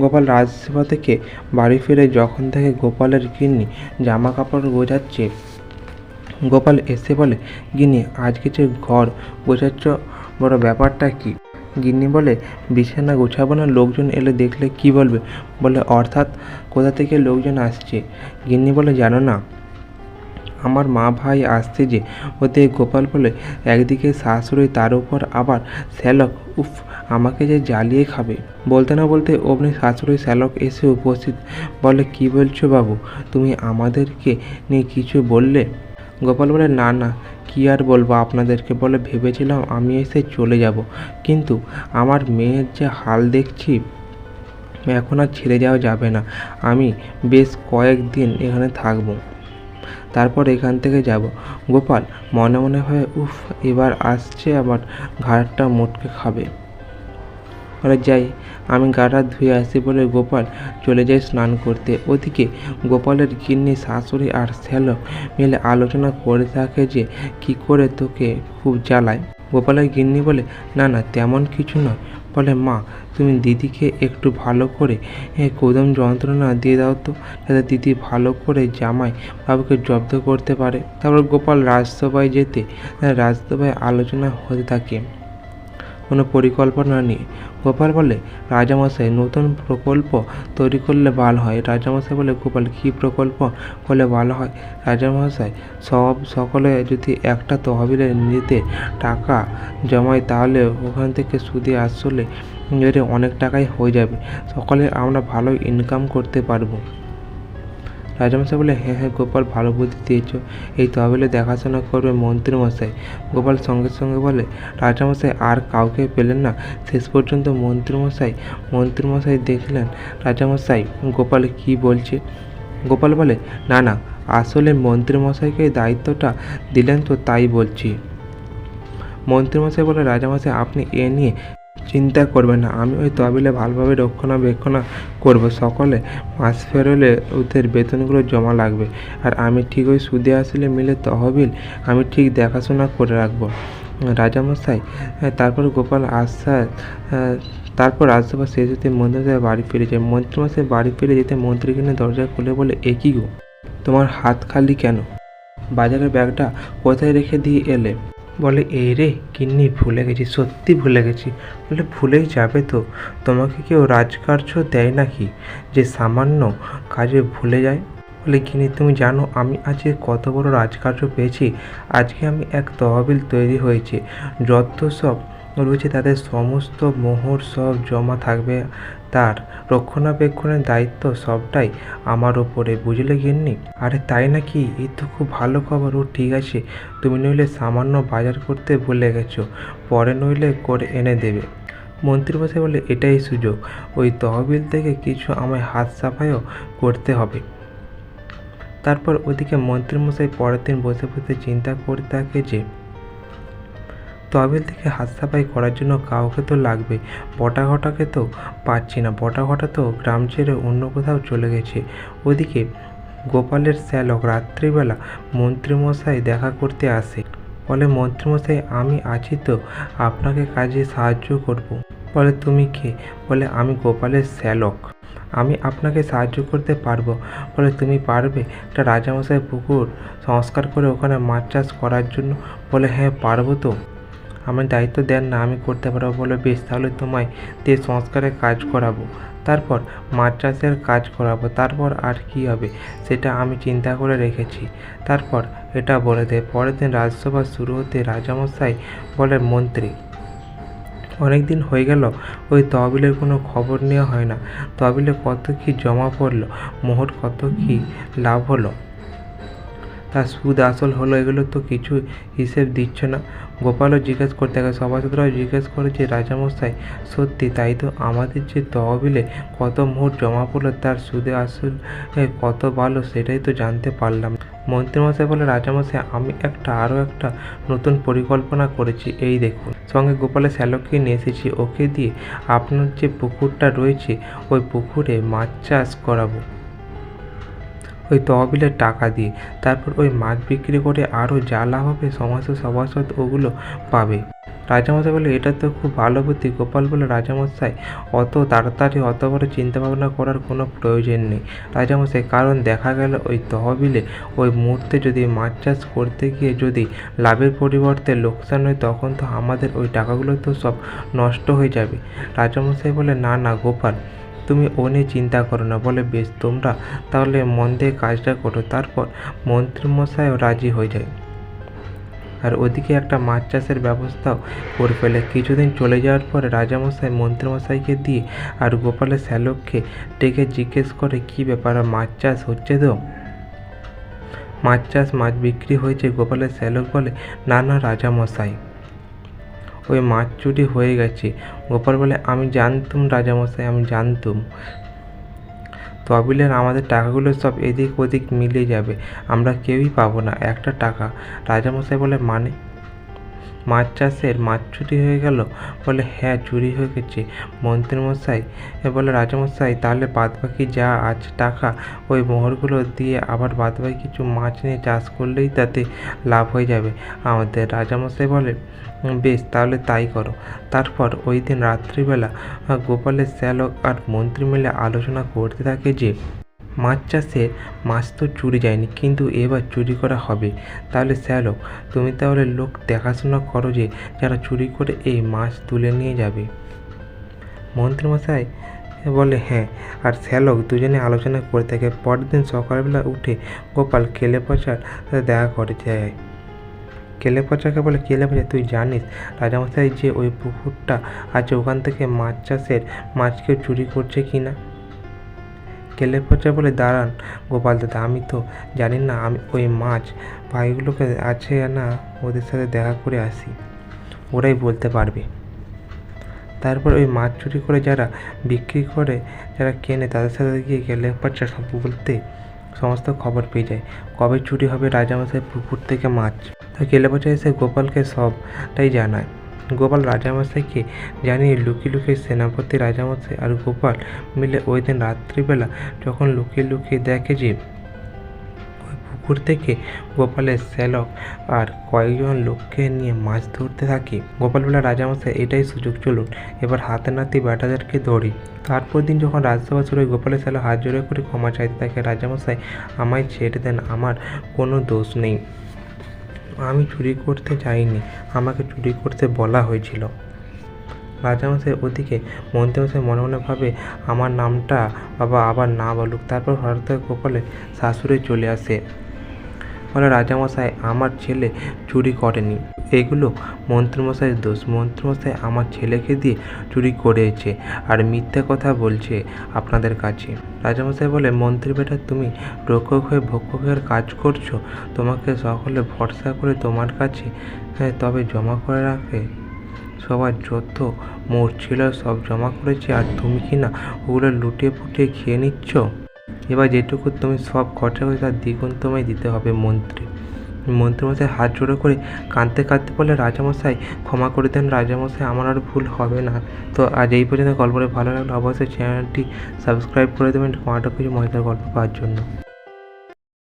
গোপাল রাজসভা থেকে বাড়ি ফিরে যখন থেকে গোপালের গিন্নি জামা কাপড় গোছাচ্ছে, গোপাল এসে বলে, গিন্নি আজকে যে ঘর গোছাচ্ছ? বড় ব্যাপারটা কি? গিন্নি বলে, বিছানা গোছাবো না, লোকজন এলে দেখলে কি বলবে? বলে, অর্থাৎ কোথা থেকে লোকজন আসছে? গিন্নি বলে, জানো না, আমার মা ভাই আসছে যে। ওতে গোপাল বলে, একদিকে শাশুড়ি, তার উপর আবার শ্যালক, উফ আমাকে যে জ্বালিয়ে খাবে। বলতে না বলতে অমনি শাশুড়ি শ্যালক এসে উপস্থিত। বলে, কি বলছো বাবু? তুমি আমাদেরকে নিয়ে কিছু বললে? গোপাল বলে, না না, কী আর বলব আপনাদেরকে? বলে, ভেবেছিলাম আমি এসে চলে যাব। কিন্তু আমার মেয়ের যে হাল দেখছি, এখন আর ছেড়ে যাওয়া যাবে না। আমি বেশ কয়েকদিন এখানে থাকব। তারপর এখান থেকে যাব। গোপাল মনে মনে হয়, উফ, এবার আসছে আবার ঘাড়টা মোটকে খাবে। বলে যাই। আমি গাটা ধুয়ে আসি বলে গোপাল চলে যায় স্নান করতে। ওদিকে গোপালের গিন্নি, শাশুড়ি আর শ্যালক মিলে আলোচনা করে থাকে যে, কি করে তোকে খুব জ্বালায় গোপালের গিন্নি বলে, না না, তেমন কিছু নয়। বলে, মা, তুমি দিদিকে একটু ভালো করে কোদম যন্ত্রণা দিয়ে দাও তো, যাতে দিদি ভালো করে জামাই বাবুকে জব্দ করতে পারে। তারপর গোপাল রাজসভায় যেতে, রাজসভায় আলোচনা হতে থাকে। কোনো পরিকল্পনা নিয়ে গোপাল বলে, রাজামশাই, নতুন প্রকল্প তৈরি করলে ভালো হয়। রাজামশাই বলে, গোপাল, কী প্রকল্প করলে ভালো হয়? রাজামশাই, সব সকলে যদি একটা তহবিলে নিতে টাকা জমায়, তাহলে ওখান থেকে সুদে আসলে অনেক টাকাই হয়ে যাবে। সকলে আমরা ভালো ইনকাম করতে পারব। রাজামশাই বলে হ্যাঁ হ্যাঁ গোপাল ভালো বুদ্ধি দিয়েছ। এই তহবিলে দেখাশোনা করবে মন্ত্রীমশাই। গোপাল সঙ্গে সঙ্গে বলে, রাজামশাই, আর কাউকে পেলেন না। শেষ পর্যন্ত মন্ত্রীমশাই মন্ত্রীমশাই দেখলেন, রাজামশাই, গোপাল কি বলছে? গোপাল বলে, না না, আসলে মন্ত্রীমশাইকে দায়িত্বটা দিলেন তো তাই বলছি। মন্ত্রীমশাই বলে, রাজামশাই, আপনি এ নিয়ে চিন্তা করবে না। আমি ওই তহবিলে ভালোভাবে রক্ষণাবেক্ষণা করব। সকলে মাস ফেরলে ওদের বেতনগুলো জমা লাগবে। আর আমি ঠিক ওই সুদে আসলে মিলে তহবিল আমি ঠিক দেখাশোনা করে রাখব। রাজামশাই তারপর গোপাল আহ, তারপর রাজসভা শেষ হতে মন্ত্রীমশাই বাড়ি ফিরে যায়। মন্ত্রীমশাই বাড়ি ফিরে যেতে মন্ত্রী কিনে দরজা খুলে বলে এ কি গো? তোমার হাত খালি কেন? বাজারের ব্যাগটা কোথায় রেখে দিয়ে এলে? বলে এই রে কিন্নি ভুলে গেছি, সত্যি ভুলে গেছি। বলে, ভুলেই যাবে তো, তোমাকে কেউ রাজকার্য দেয় নাকি যে সামান্য কাজে ভুলে যায়? বলে কিনি তুমি জানো আমি আজকে কত বড় রাজকার্য পেয়েছি। আজকে আমি এক তহবিল তৈরি হয়েছে, যত সব রয়েছে, তাদের সমস্ত মোহর সব জমা থাকবে তার। রক্ষণাবেক্ষণের দায়িত্ব সবটাই আমার ওপরে বুঝলে গিন্নি? আরে তাই নাকি? এই তো খুব ভালো খবর। ও ঠিক আছে। তুমি নইলে সামান্য বাজার করতে ভুলে গেছো, পরে নইলে করে এনে দেবে। মন্ত্রীমশাই বলে, এটাই সুযোগ। ওই তহবিল থেকে কিছু আমায় হাত সাফাইও করতে হবে। তারপর ওদিকে মন্ত্রীমশাই পরের দিন বসে বসে চিন্তা করতে থাকে যে তহবিল থেকে হাত সাফাই করার জন্য কাউকে তো লাগবে। বটা ঘটাকে তো পাচ্ছি না। বটা ঘটা তো গ্রাম ছেড়ে অন্য কোথাও চলে গেছে। ওদিকে গোপালের শ্যালক রাত্রিবেলা মন্ত্রীমশাই দেখা করতে আসে। বলে, মন্ত্রীমশাই, আমি আছি তো। আপনাকে কাজে সাহায্য করব। বলে, তুমি কে? বলে, আমি গোপালের শ্যালক। আমি আপনাকে সাহায্য করতে পারব। বলে, তুমি পারবে? একটা রাজামশাই পুকুর সংস্কার করে ওখানে মাছ চাষ করার জন্য? বলে হ্যাঁ পারব তো। আমার দায়িত্ব দেন না, আমি করতে পারব বলে বেশ, তাহলে তোমায় দিয়ে সংস্কারের কাজ করাবো। তারপর চাষের কাজ করাবো, তারপর আর কি হবে, সেটা আমি চিন্তা করে রেখেছি। তারপর এটা বলে দেয়, পরের দিন রাজসভা শুরু হতে রাজামশাই বলে মন্ত্রী অনেক দিন হয়ে গেল, ওই তহবিলের কোনো খবর নেওয়া হয় না। তহবিলে কত কি জমা পড়ল, মোহর কত কি লাভ হলো? তার সুদ আসল হলো এগুলো তো কিছু হিসেব দিচ্ছে না। গোপালও জিজ্ঞেস করতে গেছে সভাসদরাও জিজ্ঞেস করে যে, রাজামশাই, সত্যি তাই তো আমাদের যে তহবিলে কত মোহর জমা পড়ল, তার সুদে আসল কত ভালো সেটাই তো জানতে পারলাম। মন্ত্রীমশাই বলে, রাজামশাই, আমি একটা, আরও একটা নতুন পরিকল্পনা করেছি, এই দেখুন। সঙ্গে গোপালের শ্যালককে নিয়ে এসেছি, ওকে দিয়ে আপনার যে পুকুরটা রয়েছে, ওই পুকুরে মাছ চাষ করাবো। ওই তহবিলের টাকা দিয়ে, তারপর ওই মাছ বিক্রি করে আরও যা লাভ হবে সমস্ত সভাসদ ওগুলো পাবে। রাজামশাই বলে, এটা তো খুব ভালো বুদ্ধি। গোপাল বলে, রাজামশাই, অত তাড়াতাড়ি অত বড় চিন্তাভাবনা করার কোনো প্রয়োজন নেই। রাজামশাই, কারণ দেখা গেল ওই তহবিলে ওই মুহূর্তে যদি মাছ চাষ করতে গিয়ে যদি লাভের পরিবর্তে লোকসান হয়, তখন তো আমাদের ওই টাকাগুলো তো সব নষ্ট হয়ে যাবে। রাজামশাই বলে, না না, গোপাল তুমি ও নিয়ে চিন্তা করো না, বলে বেশ, তোমরা তাহলে মন দিয়ে কাজটা করো। তারপর মন্ত্রীমশাইও রাজি হয়ে যায়। আর ওদিকে একটা মাছ চাষের ব্যবস্থাও করে ফেলে। কিছুদিন চলে যাওয়ার পরে রাজামশাই মন্ত্রীমশাইকে দিয়ে আর গোপালের শ্যালককে ডেকে জিজ্ঞেস করে, কি ব্যাপার মাছ চাষ হচ্ছে তো? মাছ চাষ, মাছ বিক্রি হয়েছে, গোপালের শ্যালক বলে, না না, রাজামশাই। ওই মাছ চুরি হয়ে গেছে। গোপাল বলে, আমি জানতুম রাজামশাই, আমি জানতুম। তহবিলের আমাদের টাকাগুলো সব এদিক ওদিক মিলে যাবে। আমরা কেউই পাবো না, একটা টাকা। রাজামশাই বলে মানে মাছ চাষের মাছ চুরি হয়ে গেল বলে হ্যাঁ চুরি হয়ে গেছে। মন্ত্রীমশাই বলে, রাজামশাই, তাহলে বাদবাকি যা আছে টাকা, ওই মোহরগুলো দিয়ে আবার বাদবাকি কিছু মাছ নিয়ে চাষ করলেই তাতে লাভ হয়ে যাবে। আমাদের রাজামশাই বলে, বেশ, তাহলে তাই করো। তারপর ওই দিন রাত্রিবেলা গোপালের শ্যালক আর মন্ত্রী মিলে আলোচনা করতে থাকে যে মাছ চাষে মাছ তো চুরি যায়নি, কিন্তু এবার চুরি করা হবে। তাহলে শ্যালক, তুমি তাহলে লোক দেখাশোনা করো যে যারা চুরি করে এই মাছ তুলে নিয়ে যাবে। মন্ত্রীমশাই বলে হ্যাঁ আর শ্যালক দুজনে আলোচনা করে থাকে পরের দিন সকালবেলা উঠে গোপাল কেলে পচার দেখা করে যায়। কেলে পচাকে বলে কেলে পচা তুই জানিস রাজামশাই যে ওই পুকুরটা আছে, ওখান থেকে মাছ চাষের মাছ কেউ চুরি করছে কি না কেলে পচা বলে, দাঁড়ান গোপাল দাদা, আমি তো জানি না, আমি ওই মাছ ভাইগুলোকে আছে না ওদের সাথে দেখা করে আসি, ওরাই বলতে পারবে। তারপর ওই মাছ চুরি করে যারা বিক্রি করে, যারা কেনে, তাদের সাথে গিয়ে গেলে পচা সব বলতে সমস্ত খবর পেয়ে যায়। কবে চুরি হবে রাজামশাই পুকুর থেকে মাছ? তো কেলে পচা এসে গোপালকে সবটাই জানায়। গোপাল রাজামশাইকে জানিয়ে লুকিয়ে লুকিয়ে সেনাপতি রাজামশাই আর গোপাল মিলে ওই দিন রাত্রিবেলা যখন লুকিয়ে লুকিয়ে দেখে যে পুকুর থেকে গোপালের শ্যালক আর কয়েকজন লোককে নিয়ে মাছ ধরতে থাকে। গোপাল বলে রাজামশাই এটাই সুযোগ চলুন, এবার হাতে নাতি বেটাদেরকে ধরি। তারপর দিন যখন রাজসভা শুরু হয়, গোপালের শ্যালক হাত জোড়ে করে ক্ষমা চাইতে থাকে, রাজামশাই আমায় ছেড়ে দেন, আমার কোনো দোষ নেই। আমি চুরি করতে যাইনি, আমাকে চুরি করতে বলা হয়েছিল। রাজামশাই ওদিকে মন্ত্রীমশাই মনে মনে ভাবে, আমার নামটা বাবা আবার না বলুক, তারপর হঠাৎ করে কপালে শাশুড়ি চলে আসে। বলে রাজামশাই আমার ছেলে চুরি করেনি। এগুলো মন্ত্রীমশাইয়ের দোষ। মন্ত্রমশাই আমার ছেলেকে দিয়ে চুরি করেছে আর মিথ্যে কথা বলছে আপনাদের কাছে। রাজামশাই বলে মন্ত্রী বেটা তুমি রক্ষক হয়ে ভক্ষকের কাজ করছ? তোমাকে সকলে ভরসা করে তোমার কাছে হ্যাঁ, তবে জমা করে রাখে? সবার যত মোট ছিল সব জমা করেছে আর তুমি কি না ওগুলো লুটিয়ে ফুটিয়ে খেয়ে নিচ্ছ? এবার যেটুকু তুমি সব খরচা করে তার দ্বিগুণ তোমায় দিতে হবে মন্ত্রী। মন্ত্রীমশাই হাত জোড়ো করে কাঁদতে কাঁদতে বলে রাজামশাই, ক্ষমা করে দেন রাজামশাই, আমার আর ভুল হবে না। তো আজ এই পর্যন্ত গল্পটা ভালো লাগলে, অবশ্যই চ্যানেলটি সাবস্ক্রাইব করে দেবেন কোনো কিছু মজার গল্প পাওয়ার জন্য।